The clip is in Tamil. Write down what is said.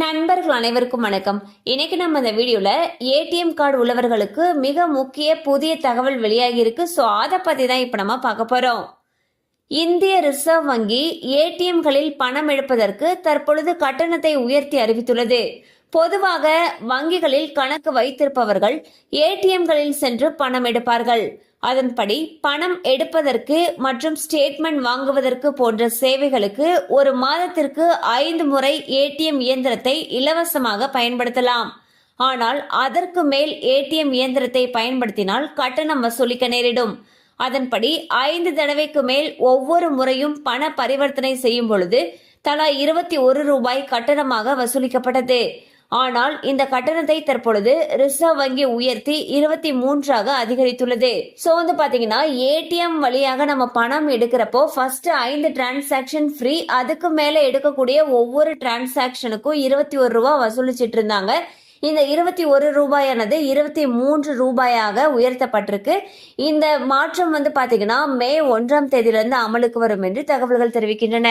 நண்பர்கள் அனைவருக்கும் வணக்கம். இன்னைக்கு நம்ம இந்த வீடியோல ஏடிஎம் கார்டு உள்ளவர்களுக்கு மிக முக்கிய புதிய தகவல் வெளியாகி இருக்கு. ஸோ அதை பத்தி தான் இப்போ நம்ம பார்க்க போறோம். இந்திய ரிசர்வ் வங்கி ஏடிஎம்களில் பணம் எடுப்பதற்கு தற்பொழுது கட்டணத்தை உயர்த்தி அறிவித்துள்ளது. பொதுவாக வங்கிகளில் கணக்கு வைத்திருப்பவர்கள் ஏடிஎம்களில் சென்று பணம் எடுப்பார்கள். அதன்படி பணம் எடுப்பதற்கு மற்றும் ஸ்டேட்மெண்ட் வாங்குவதற்கு போன்ற சேவைகளுக்கு ஒரு மாதத்திற்கு ஐந்து முறை ஏடிஎம் இயந்திரத்தை இலவசமாக பயன்படுத்தலாம். ஆனால் அதற்கு மேல் ஏடிஎம் இயந்திரத்தை பயன்படுத்தினால் கட்டணம் வசூலிக்க நேரிடும். அதன்படி ஐந்து தடவைக்கு மேல் ஒவ்வொரு முறையும் பண பரிவர்த்தனை செய்யும் பொழுது தலா இருபத்தி ஒரு ரூபாய் கட்டணமாக வசூலிக்கப்பட்டது. ஆனால் இந்த கட்டணத்தை தற்பொழுது ரிசர்வ் வங்கி உயர்த்தி இருபத்தி மூன்றாக அதிகரித்துள்ளது. சோ வந்து பாத்தீங்கன்னா ஏடிஎம் வழியாக நம்ம பணம் எடுக்கிறப்போ ஃபர்ஸ்ட் ஐந்து டிரான்சாக்ஷன் ஃப்ரீ அதுக்கு மேல எடுக்கக்கூடிய ஒவ்வொரு டிரான்சாக்ஷனுக்கும் இருபத்தி ஒரு ரூபா வசூலிச்சிட்டு இருந்தாங்க. இந்த இருபத்தி ஒரு ரூபாயானது இருபத்தி மூன்று ரூபாயாக உயர்த்தப்பட்டிருக்கு. இந்த மாற்றம் வந்து பாத்தீங்கன்னா மே ஒன்றாம் தேதியிலிருந்து அமலுக்கு வரும் என்று தகவல்கள் தெரிவிக்கின்றன.